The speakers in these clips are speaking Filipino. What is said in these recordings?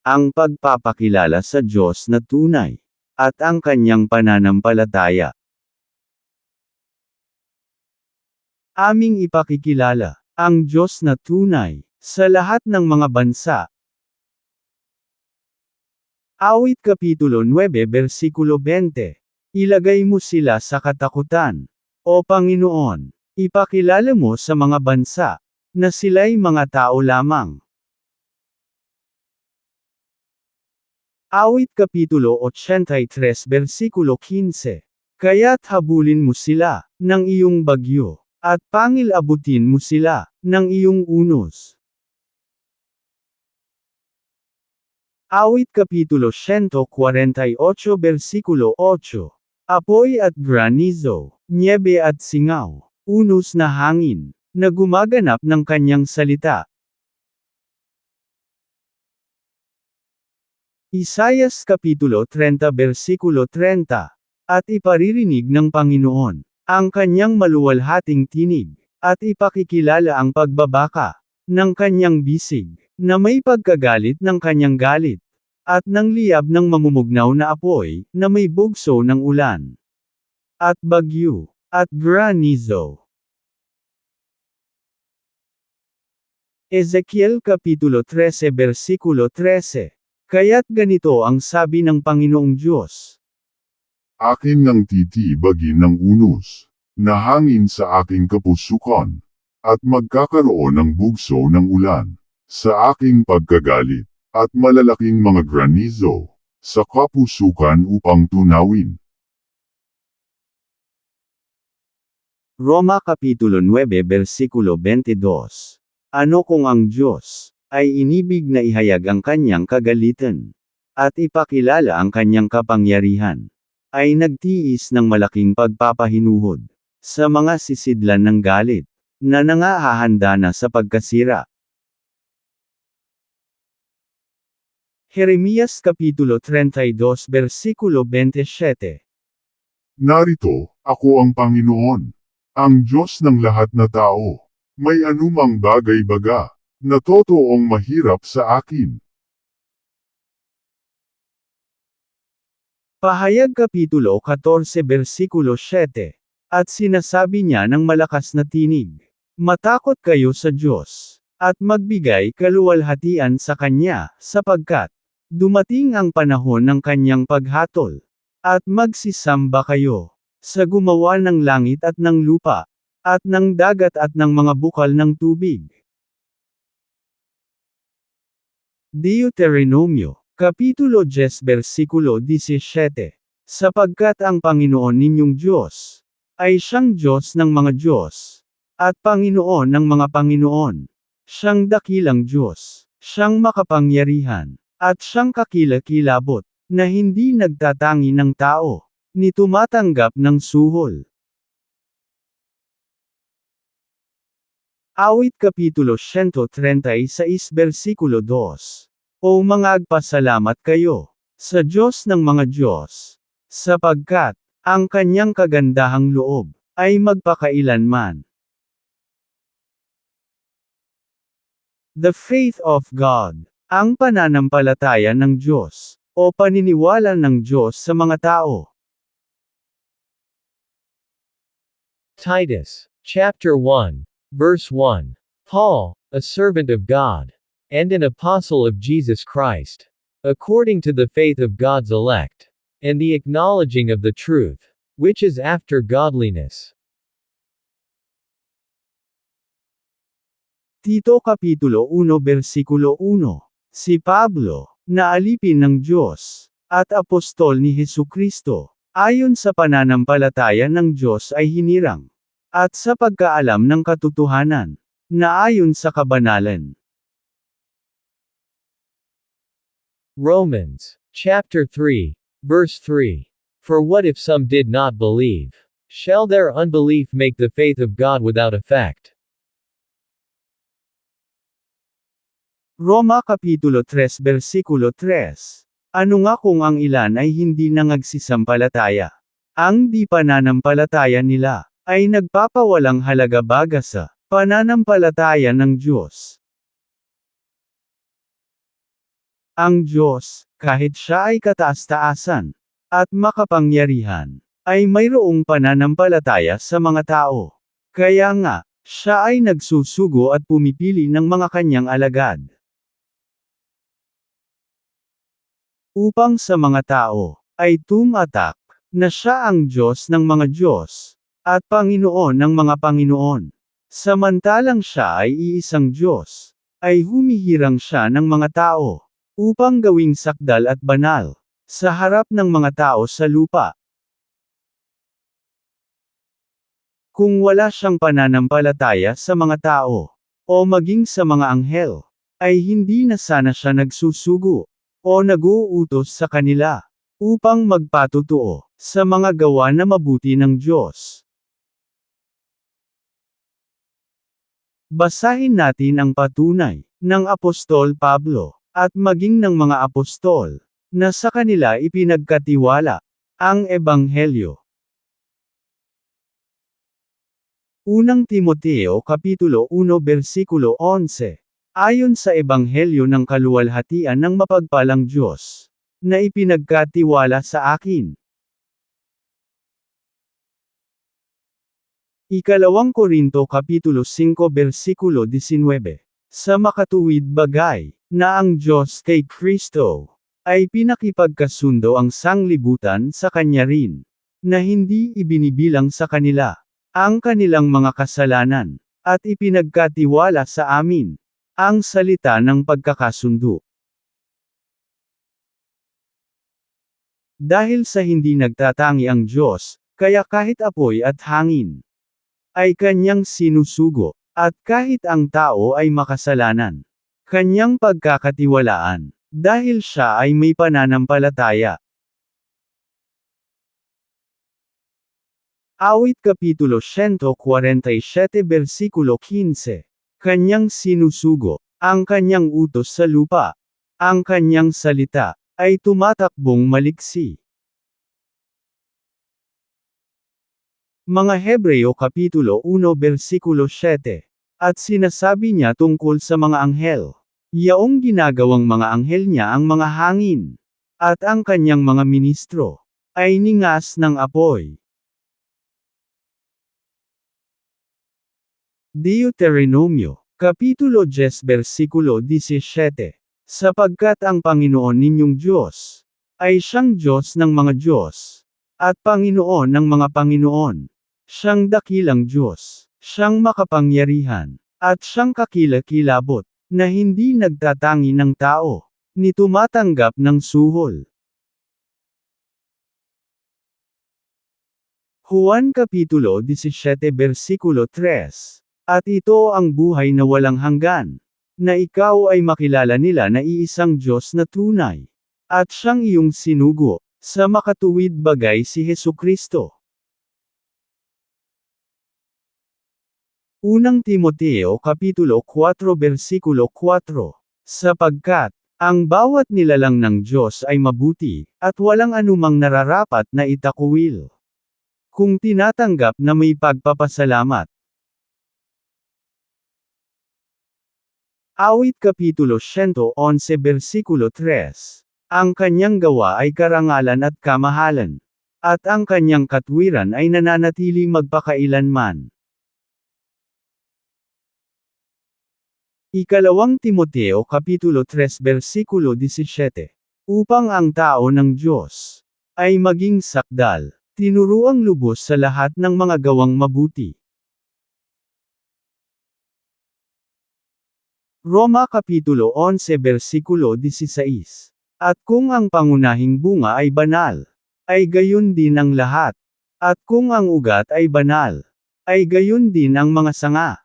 ang pagpapakilala sa Diyos na tunay, at ang kanyang pananampalataya. Aming ipakikilala, ang Diyos na tunay, sa lahat ng mga bansa. Awit Kapitulo 9 Versikulo 20 Ilagay mo sila sa katakutan. O Panginoon, ipakilala mo sa mga bansa, na sila'y mga tao lamang. Awit Kapitulo 83 Versikulo 15 Kaya't habulin mo sila, ng iyong bagyo, at pangil-abutin mo sila, ng iyong unos. Awit Kapitulo 148 Versikulo 8 Apoy at granizo, niebe at singaw, unos na hangin, na gumaganap ng kanyang salita. Isayas Kapitulo 30 Versikulo 30 At iparirinig ng Panginoon, ang kanyang maluwalhating tinig, at ipakikilala ang pagbabaka, ng kanyang bisig, na may pagkagalit ng kanyang galit, at ng liyab ng mamumugnaw na apoy, na may bugso ng ulan, at bagyo, at granizo. Ezekiel Kapitulo 13 Versikulo 13 Kaya't ganito ang sabi ng Panginoong Diyos. Akin ng titibagin ng unos, na hangin sa aking kapusukan, at magkakaroon ng bugso ng ulan, sa aking pagkagalit, at malalaking mga granizo, sa kapusukan upang tunawin. Roma Kapitulo 9 Versikulo 22 Ano kung ang Diyos, ay inibig na ihayag ang kanyang kagalitan, at ipakilala ang kanyang kapangyarihan, ay nagtiis ng malaking pagpapahinuhod, sa mga sisidlan ng galit, na nangahahanda na sa pagkasira. Jeremias Kapitulo 32 Versikulo 27 Narito, ako ang Panginoon, ang Diyos ng lahat na tao. May anumang bagay-baga, na totoong mahirap sa akin. Pahayag Kapitulo 14 Versikulo 7 At sinasabi niya ng malakas na tinig, Matakot kayo sa Diyos, at magbigay kaluwalhatian sa Kanya, sapagkat, dumating ang panahon ng Kanyang paghatol, at magsisamba kayo, sa gumawa ng langit at ng lupa, at ng dagat at ng mga bukal ng tubig. Deuteronomio, Kapitulo 10 Versikulo 17 Sapagkat ang Panginoon ninyong Diyos, ay siyang Diyos ng mga Diyos, at Panginoon ng mga Panginoon. Siyang dakilang Diyos, siyang makapangyarihan, at siyang kakilakilabot, na hindi nagtatangi ng tao, ni tumatanggap ng suhol. Awit Kapitulo 136 Versikulo 2 O mga agpasalamat kayo, sa Diyos ng mga Diyos, sapagkat, ang kanyang kagandahang loob, ay magpakailanman. The faith of God, ang pananampalataya ng Diyos, o paniniwala ng Diyos sa mga tao. Titus, chapter 1, verse 1. Paul, a servant of God, and an apostle of Jesus Christ, according to the faith of God's elect, and the acknowledging of the truth, which is after godliness. Tito Kapitulo 1 Versikulo 1 Si Pablo, na alipin ng Diyos, at apostol ni Hesu Kristo, ayon sa pananampalataya ng Diyos ay hinirang, at sa pagkaalam ng katotohanan, na ayon sa kabanalan. Romans, chapter 3, verse 3. For what if some did not believe? Shall their unbelief make the faith of God without effect? Roma Kapitulo 3 Versikulo 3 Ano nga kung ang ilan ay hindi nangagsisampalataya? Ang di pananampalataya nila, ay nagpapawalang halaga baga sa pananampalataya ng Diyos. Ang Diyos, kahit siya ay kataas-taasan at makapangyarihan, ay mayroong pananampalataya sa mga tao. Kaya nga, siya ay nagsusugo at pumipili ng mga kanyang alagad. Upang sa mga tao, ay tumatak, na siya ang Diyos ng mga Diyos, at Panginoon ng mga Panginoon. Samantalang siya ay iisang Diyos, ay humihirang siya ng mga tao, upang gawing sakdal at banal, sa harap ng mga tao sa lupa. Kung wala siyang pananampalataya sa mga tao, o maging sa mga anghel, ay hindi na sana siya nagsusugo, o nag-uutos sa kanila, upang magpatutuo, sa mga gawa na mabuti ng Diyos. Basahin natin ang patunay, ng Apostol Pablo, at maging ng mga apostol, na sa kanila ipinagkatiwala, ang Ebanghelyo. Unang Timoteo Kapitulo 1 Versikulo 11 Ayon sa Ebanghelyo ng kaluwalhatian ng mapagpalang Diyos, na ipinagkatiwala sa akin. Ikalawang Korinto Kapitulo 5 Versikulo 19 Sa makatuwid bagay, na ang Diyos kay Kristo, ay pinakipagkasundo ang sanglibutan sa Kanya rin, na hindi ibinibilang sa kanila, ang kanilang mga kasalanan, at ipinagkatiwala sa amin, ang salita ng pagkakasundo. Dahil sa hindi nagtatangi ang Diyos, kaya kahit apoy at hangin, ay kanyang sinusugo, at kahit ang tao ay makasalanan, kanyang pagkakatiwalaan, dahil siya ay may pananampalataya. Awit Kapitulo 147 Versikulo 15 Kanyang sinusugo, ang kanyang utos sa lupa, ang kanyang salita, ay tumatakbong maliksi. Mga Hebreo Kapitulo 1 Versikulo 7 At sinasabi niya tungkol sa mga anghel. Yaong ginagawang mga anghel niya ang mga hangin. At ang kanyang mga ministro, ay ningas ng apoy. Deuteronomio, Kapitulo 10 Versikulo 17 Sapagkat ang Panginoon ninyong Diyos, ay siyang Diyos ng mga Diyos, at Panginoon ng mga Panginoon. Siyang dakilang Diyos, siyang makapangyarihan, at siyang kakilakilabot, na hindi nagtatangi ng tao, ni tumatanggap ng suhol. Juan Kapitulo 17 Versikulo 3 At ito ang buhay na walang hanggan, na ikaw ay makilala nila na iisang Diyos na tunay, at siyang iyong sinugo, sa makatuwid bagay si Heso Kristo. Unang Timoteo Kapitulo 4 Versikulo 4 Sapagkat, ang bawat nilalang ng Diyos ay mabuti, at walang anumang nararapat na itakuwil. Kung tinatanggap na may pagpapasalamat. Awit Kapitulo 111 Versikulo 3 Ang kanyang gawa ay karangalan at kamahalan. At ang kanyang katwiran ay nananatili magpakailanman. Ikalawang Timoteo Kapitulo 3 Versikulo 17 Upang ang tao ng Diyos ay maging sakdal, tinuruang lubos sa lahat ng mga gawang mabuti. Roma Kapitulo 11 Versikulo 16 At kung ang pangunahing bunga ay banal, ay gayon din ang lahat. At kung ang ugat ay banal, ay gayon din ang mga sanga.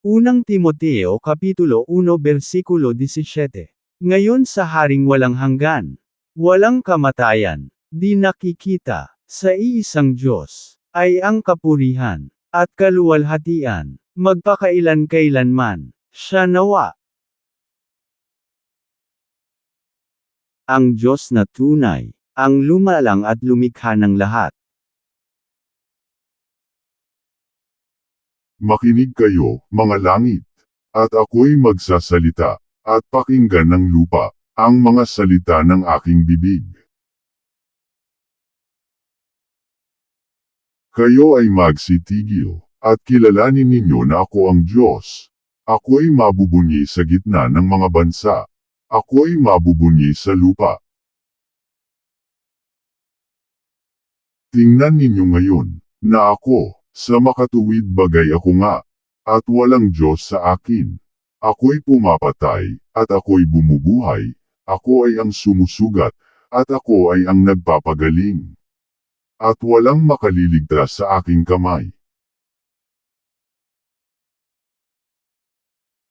Unang Timoteo Kapitulo 1 Versikulo 17 Ngayon sa haring walang hanggan, walang kamatayan, di nakikita, sa iisang Diyos, ay ang kapurihan, at kaluwalhatian, magpakailan-kailanman, siya nawa. Ang Diyos na tunay, ang lumalang at lumikha ng lahat. Makinig kayo, mga langit, At ako'y magsasalita, at pakinggan ng lupa, ang mga salita ng aking bibig. Kayo ay magsitigil, at kilalanin ninyo na ako ang Diyos. Ako'y mabubunyi sa gitna ng mga bansa. Ako'y mabubunyi sa lupa. Tingnan ninyo ngayon, na ako, sa makatuwid bagay ako nga, at walang Diyos sa akin. Ako'y pumapatay, at ako'y bumubuhay, ako ay ang sumusugat, at ako ay ang nagpapagaling. At walang makaliligtas sa aking kamay.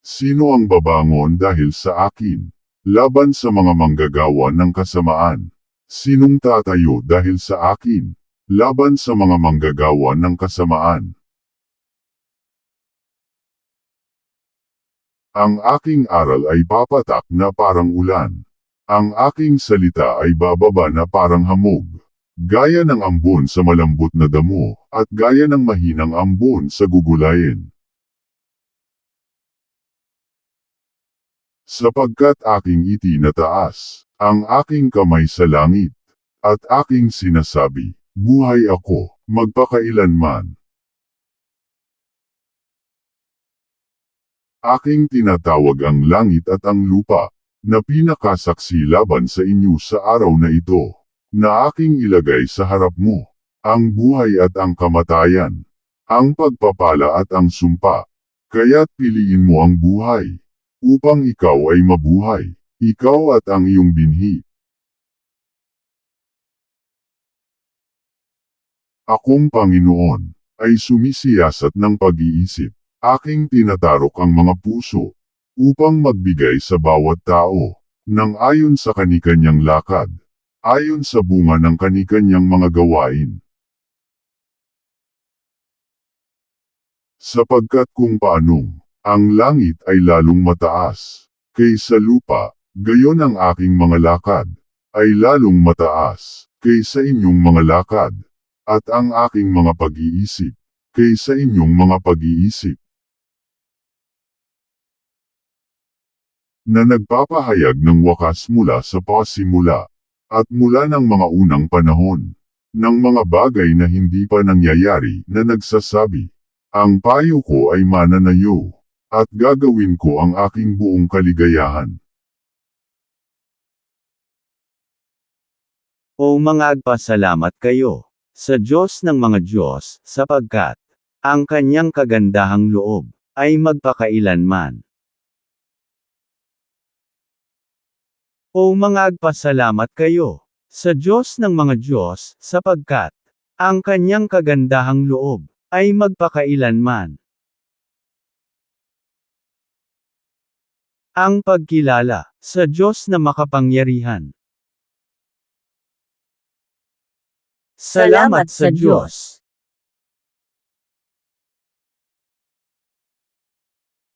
Sino ang babangon dahil sa akin, laban sa mga manggagawa ng kasamaan? Sinong tatayo dahil sa akin, laban sa mga manggagawa ng kasamaan? Ang aking aral ay papatak na parang ulan. Ang aking salita ay bababa na parang hamog. Gaya ng ambon sa malambot na damo, at gaya ng mahinang ambon sa gugulayin. Sapagkat aking itinataas, ang aking kamay sa langit, at aking sinasabi, buhay ako, magpakailanman. Aking tinatawag ang langit at ang lupa, na pinakasaksi laban sa inyo sa araw na ito, na aking ilagay sa harap mo, ang buhay at ang kamatayan, ang pagpapala at ang sumpa. Kaya't piliin mo ang buhay, upang ikaw ay mabuhay, ikaw at ang iyong binhi. Akong Panginoon, ay sumisiyasat ng pag-iisip, aking tinatarok ang mga puso, upang magbigay sa bawat tao, ng ayon sa kanikanyang lakad, ayon sa bunga ng kanikanyang mga gawain. Sapagkat kung paanong, ang langit ay lalong mataas, kaysa lupa, gayon ang aking mga lakad, ay lalong mataas, kaysa inyong mga lakad, at ang aking mga pag-iisip, kaysa inyong mga pag-iisip. Na nagpapahayag ng wakas mula sa pasimula, at mula ng mga unang panahon, ng mga bagay na hindi pa nangyayari na nagsasabi, ang payo ko ay mananayo, at gagawin ko ang aking buong kaligayahan. O mga agpasalamat kayo, sa Diyos ng mga Diyos, sapagkat, ang kanyang kagandahang loob, ay magpakailanman. O mga agpasalamat kayo, sa Diyos ng mga Diyos, sapagkat, ang kanyang kagandahang loob, ay magpakailanman. Ang pagkilala, sa Diyos na makapangyarihan. Salamat sa Diyos.